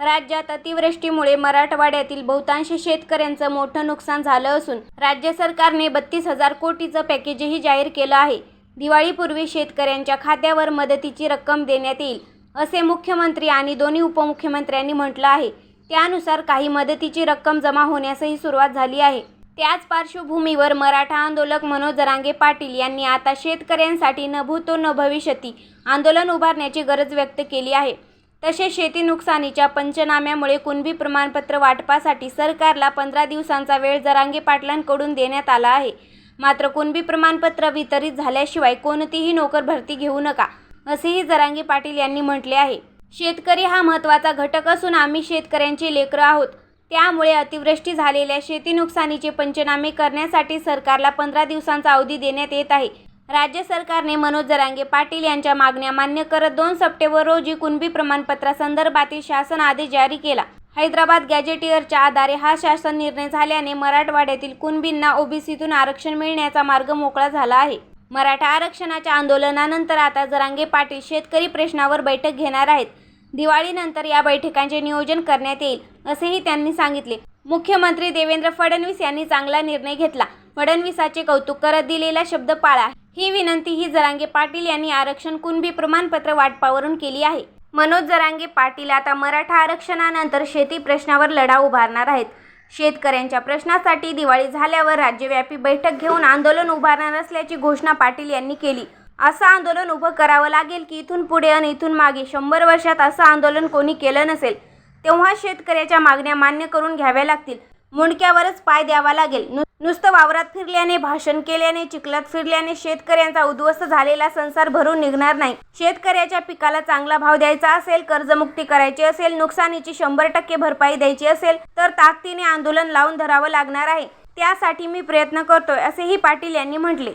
राज्यात अतिवृष्टीमुळे मराठवाड्यातील बहुतांश शेतकऱ्यांचं मोठं नुकसान झालं असून राज्य सरकारने बत्तीस हजार कोटीचं पॅकेजही जाहीर केलं आहे. दिवाळीपूर्वी शेतकऱ्यांच्या खात्यावर मदतीची रक्कम देण्यात येईल असे मुख्यमंत्री आणि दोन्ही उपमुख्यमंत्र्यांनी म्हटलं आहे. त्यानुसार काही मदतीची रक्कम जमा होण्यासही सुरुवात झाली आहे. त्याच पार्श्वभूमीवर मराठा आंदोलक मनोज जरांगे पाटील यांनी आता शेतकऱ्यांसाठी न भूतो न भविष्यती आंदोलन उभारण्याची गरज व्यक्त केली आहे. तसेच शेती नुकसानीच्या पंचनाम्यामुळे कुणबी प्रमाणपत्र वाटपासाठी सरकारला पंधरा दिवसांचा वेळ जरांगे पाटलांकडून देण्यात आला आहे. मात्र कुणबी प्रमाणपत्र वितरित झाल्याशिवाय कोणतीही नोकर भरती घेऊ नका असेही जरांगे पाटील यांनी म्हटले आहे. शेतकरी हा महत्त्वाचा घटक असून आम्ही शेतकऱ्यांचे लेकरं आहोत. त्यामुळे अतिवृष्टी झालेल्या शेती नुकसानीचे पंचनामे करण्यासाठी सरकारला पंधरा दिवसांचा अवधी देण्यात येत आहे. राज्य सरकारने मनोज जरांगे पाटील यांच्या मागण्या मान्य करत दोन सप्टेंबर रोजी कुणबी प्रमाणपत्रासंदर्भातील शासन आदेश जारी केला. हैदराबाद गॅजेटियरच्या आधारे हा शासन निर्णय झाल्याने मराठवाड्यातील कुणबींना ओबीसीतून आरक्षण मिळण्याचा मार्ग मोकळा झाला आहे. मराठा आरक्षणाच्या आंदोलनानंतर आता जरांगे पाटील शेतकरी प्रश्नावर बैठक घेणार आहेत. दिवाळीनंतर या बैठकांचे नियोजन करण्यात येईल असेही त्यांनी सांगितले. मुख्यमंत्री देवेंद्र फडणवीस यांनी चांगला निर्णय घेतला. फडणवीसाचे कौतुक करत दिलेला शब्द पाळा. ही विनंती ही जरांगे पाटील यांनी आरक्षण कुणबी प्रमाणपत्र वाटपावरून केली आहे. मनोज जरांगे पाटील आता मराठा आरक्षणानंतर शेती प्रश्नावर लढा उभारणार आहेत. शेतकऱ्यांच्या प्रश्नासाठी दिवाळी झाल्यावर राज्यव्यापी बैठक घेऊन आंदोलन उभारणार असल्याची घोषणा पाटील यांनी केली. असं आंदोलन उभं करावं लागेल की इथून पुढे आणि इथून मागे शंभर वर्षात असं आंदोलन कोणी केलं नसेल तेव्हा शेतकऱ्याच्या मागण्या मान्य करून घ्याव्या लागतील. मुंडक्यावरच पाय द्यावा लागेल. नुसतं वावरात फिरल्याने भाषण केल्याने चिखलात फिरल्याने शेतकऱ्यांचा उद्ध्वस्त झालेला संसार भरून निघणार नाही. शेतकऱ्याच्या पिकाला चांगला भाव द्यायचा असेल कर्जमुक्ती करायची असेल नुकसानीची शंभर टक्के भरपाई द्यायची असेल तर ताकदीने आंदोलन लावून धरावं लागणार आहे. त्यासाठी मी प्रयत्न करतोय असेही पाटील यांनी म्हटले.